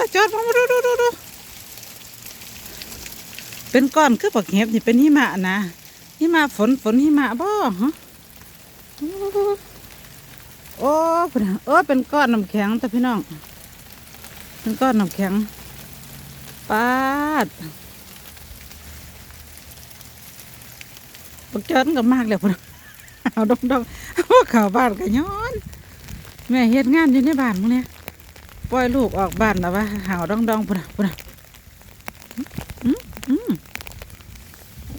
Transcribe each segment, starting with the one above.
ละจอดมาดูดูดูดูเป็นก้อนคือปักเห็บนี่เป็นหิมะนะหิมะฝนฝนหิมะบ่ฮะโอ้พุ่นน่ะโอ้เป็นก้อนน้ำแข็งแต่พี่น้อง เป็นก้อนน้ำแข็งปาดปักจอดมันก็มากเลยพุ่นน่ะเอาดองดองพวกข่าวบ้านก็ย้อน แม่เฮ็ดงานอยู่ในบ้านมึงเนี่ย ปล่อยลูกออกบ้านแล้วว่าหาวดองดองๆพุ่นนะพุ่นนะอืมอืม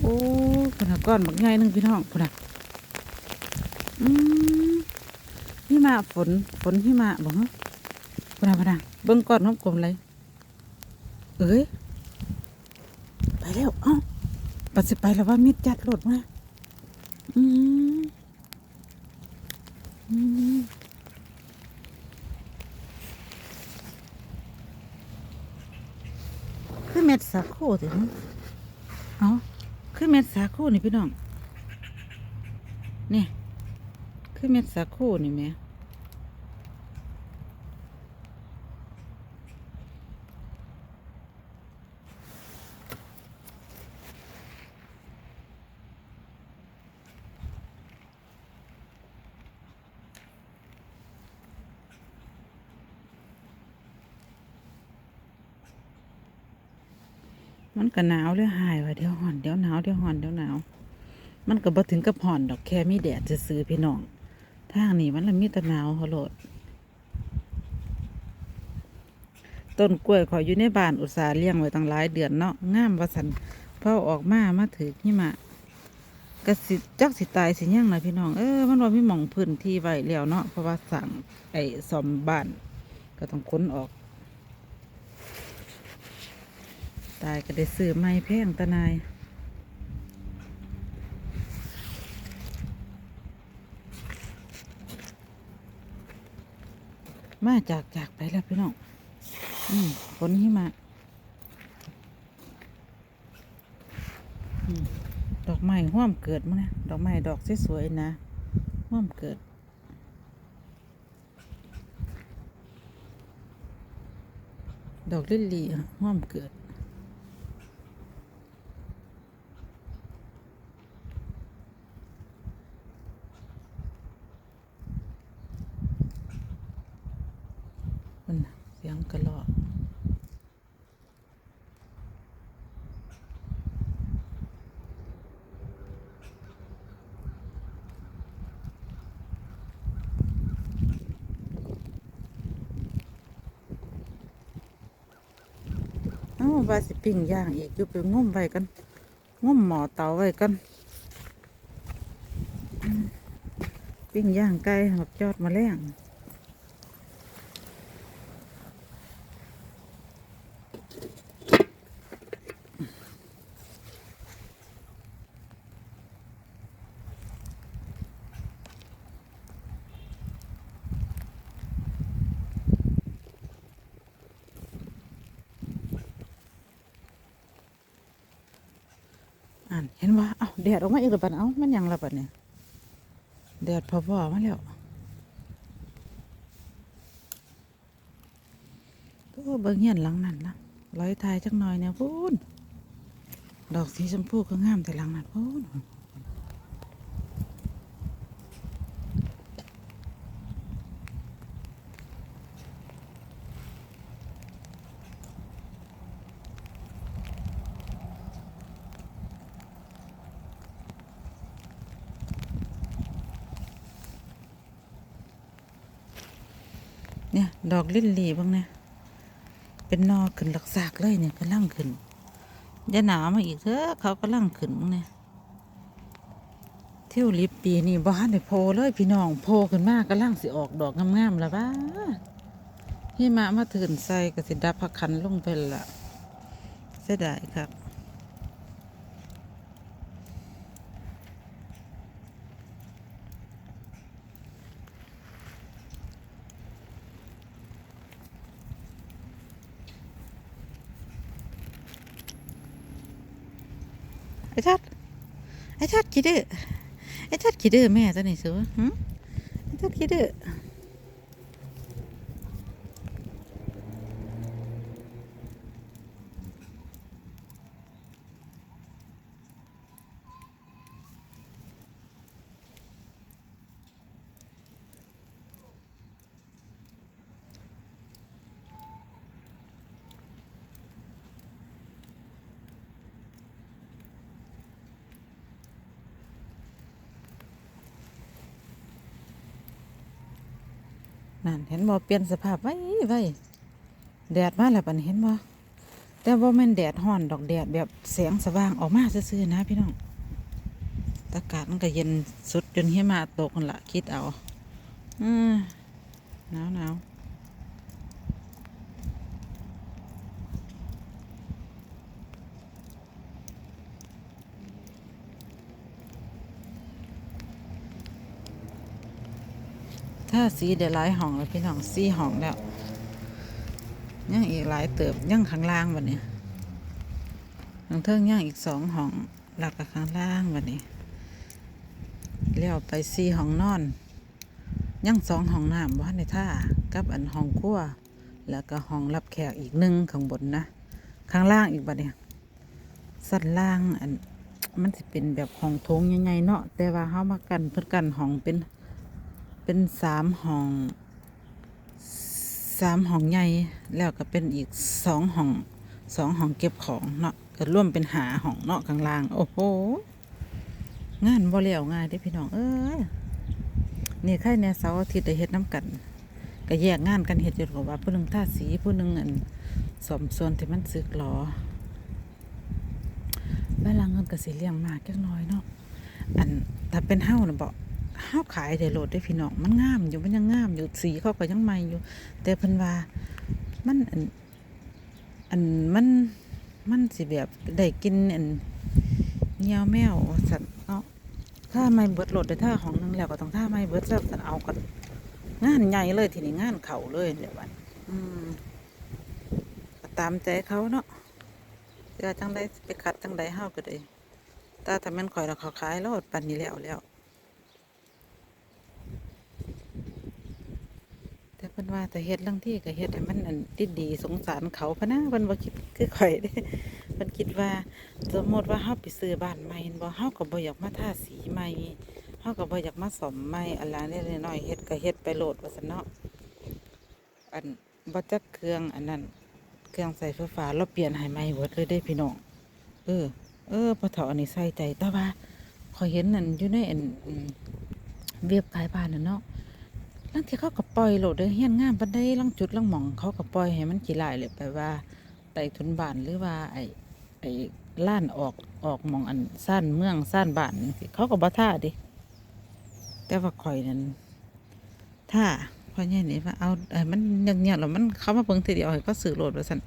โอ้พุ่นน่ะก้อนบักใหญ่หนึงพี่น้องพุ่นนะอืมหิมะฝนฝนหิมะบ่ฮะพุ่นนะพุ่นนะเบิ่งก้อนของกลมเลยเอ้ยไปแล้วเอ้าปัดสิไปแล้วว่ามิดจัดรถมาอืมอืม คือเม็ดสาคูถึงเอาคือเม็ดสาคูนี่พี่น้อง นี่ คือเม็ดสาคูนี่แม่ มันก็หนาวเลยหายว่าเดี๋ยวห่อนเดี๋ยวหนาวเดี๋ยวห่อนเดี๋ยวหนาวมันก็บ่ถึงกับห่อนดอกแค่มีแดดจะซื้อพี่น้องทางนี้มันละมีแต่หนาวเขาโลดต้นกล้วยขอยอยู่ในบ้านอุตสาห์เลี้ยงไว้ตั้งหลายเดือนเนาะงามวสันพอออกมามาถือหิมะกระสิจักสิตายสิยังนะพี่น้องเออมันว่ามีหม่องพื้นที่ไว้แล้วเนาะเพราะว่าสั่งไอ้ซอมบ้านก็ต้องค้นออก ตายก็ได้ซื้อไม้แพงตะนาย มาจากจากไปแล้วพี่น้องอืมฝนหิมะดอกไม้ห้วมเกิดมั้งนะดอกไม้ดอกสวยๆนะห้วมเกิดดอกลิลลี่ห้วมเกิด มัน น่ะเสียงกระรอกเอ้าว่าสิปิ้งย่างอีกอยู่ไปงุ่มไว้กันงุ่มหมอเตาไว้กันอืมปิ้งย่างไก่หักจอดมาแล้ง อ่านเห็นว่า เอ้า แดดออกมาอีกแล้วบัดเอ้ามันยังละบัดเนี่ยแดดพอๆมาแล้วก็เบิ่งเหียนหลังนั่นนะร้อยทายจักหน่อยเนี่ยพูนดอกสีชมพูก็งามแต่หลังนั่นพูน เนี่ย ดอกลิลลี่บ้างเนี่ย เป็นนอขึ้นหลักซากเลยเนี่ยกำลังขึ้นอย่าหนาวมาอีกเถอะเขากำลังขึ้นบ้างเนี่ยเที่ยวลิปปีนี่บ้านได้โพเลยพี่น้องโพขึ้นมากกำลังสิออกดอกงามๆแล้วบ้าหิมะมาถืนใส่กสิดับพักคันลงไปละเสียดายครับ ไอ้ทัดขี้ดื้อไอ้ทัดขี้ดื้อแม่ตัวนี้สูหึไอ้ทัดขี้ดื้อ นั่นเห็นบ่เปลี่ยนสภาพไว้ไว้แดดมาแล้วปันเห็นบ่แต่ว่ามันแดดห้อนดอกแดดแบบแสงสว่างออกมาซื่อๆนะพี่น้องอากาศมันก็เย็นสุดจนหิมะตกคนละคิดเอา อืมหนาวหนาว ถ้าสีเดี๋ยวหลายห้องแล้วพี่น้องสี่ห้องแล้วยังอีกหลายเติบยังข้างล่างวันนี้ข้างเทิงยังอีกสองห้องหลักกับข้างล่างวันนี้เลี้ยวไปสี่ห้องนอนยังสองห้องน้ำว่าในท่ากับอันห้องครัวแล้วก็ห้องรับแขกอีกหนึ่งข้างบนนะ ข้างล่างอีกบัดเนี่ยสั้นล่างอันมันสิเป็นแบบห้องโถงใหญ่ๆเนาะแต่ว่าเฮามากันเพื่อกันห้องเป็น เป็นสามห้องสามห้องใหญ่แล้วก็เป็นอีกสองห้องสองห้องเก็บของเนาะก็ร่วมเป็นหาห้องเนาะข้างล่าง โอ้โหงานบ่เลี้ยวง่ายเด้พี่น้องเอ้ยนี่ใครแน่เสาร์อาทิตย์ได้เฮ็ดน้ำกันก็แยกงานกันเฮ็ดอยู่กับว่าผู้หนึงท่าสีผู้หนึงอันสมส่วนที่มันสึกหรอเวลาเงินก็สิเลี้ยงมากจักน้อยเนาะอันถ้าเป็นเฮาน่ะบ่ ฮาขายได้โหลดได้พี่น้องมันงามอยู่มันยังงามอยู่สีเขาก็ยังใหม่อยู่ แต่เพิ่นว่ามันอันอันมันมันสิแบบได้กินอันเหนียวแมวสัตว์เนาะถ้าไม่เบิดโหลดได้ถ้าของนึงแล้วก็ต้องถ้าไม่เบิดซัสันเอากันงานใหญ่เลยทีนี้งานเขาเลยเดี๋ยววันอืมตามใจเขาเนาะจะจังได้ไปขัดจังใดเฮาก็ได้แต่ถ้าม่นข่อยแล้วเขาขายโลดปันนี้แล้วแล้ว แต่เพิ่น ว่าแต่เฮ็ดเรื่องที่ก็เฮ็ดให้มันอันติดดีสงสารเขาพะนะเพิ่นบ่คิดคือข่อยเด้เพิ่นคิดว่าสมมติว่าเฮาไปซื้อบ้านใหม่บ่เฮาก็บ่อยากมาทาสีใหม่เฮาก็บ่อยากมาซ่อมใหม่อันละนิดน้อยๆเฮ็ดก็เฮ็ดไปโลดว่าซั่นเนาะอันบ่จักเครื่องอันนั้นเครื่องใส่ไฟฟ้าเราเปลี่ยนให้ใหม่เบิดเลยเด้พี่น้องเออ เออพอเฒ่าอันนี้ใส่ใจแต่ว่าขอยเห็นนั่นอยู่ในอันเว็บขายบ้านน่ะเนาะ ลังที่เขากับปล่อยโหลดเด้เฮียนงามบันไดลังจุดลังหมองเขากับปล่อยให้มันกี่ลายเลยไปว่าไต่ทุนบ้านหรือว่าไอ้ไอ้ล้านออกออกมองอันสั้นเมืองสั้นบ้านเขาก็บ่ท่าดิแต่ว่าข่อยนั้นท่าเพราะเนี่ยนี่ว่าเอาไอ้มันเงียบๆแล้วมันเขามาเบิ่งทีเดียวให้ก็สื่อโหลดว่าสั่น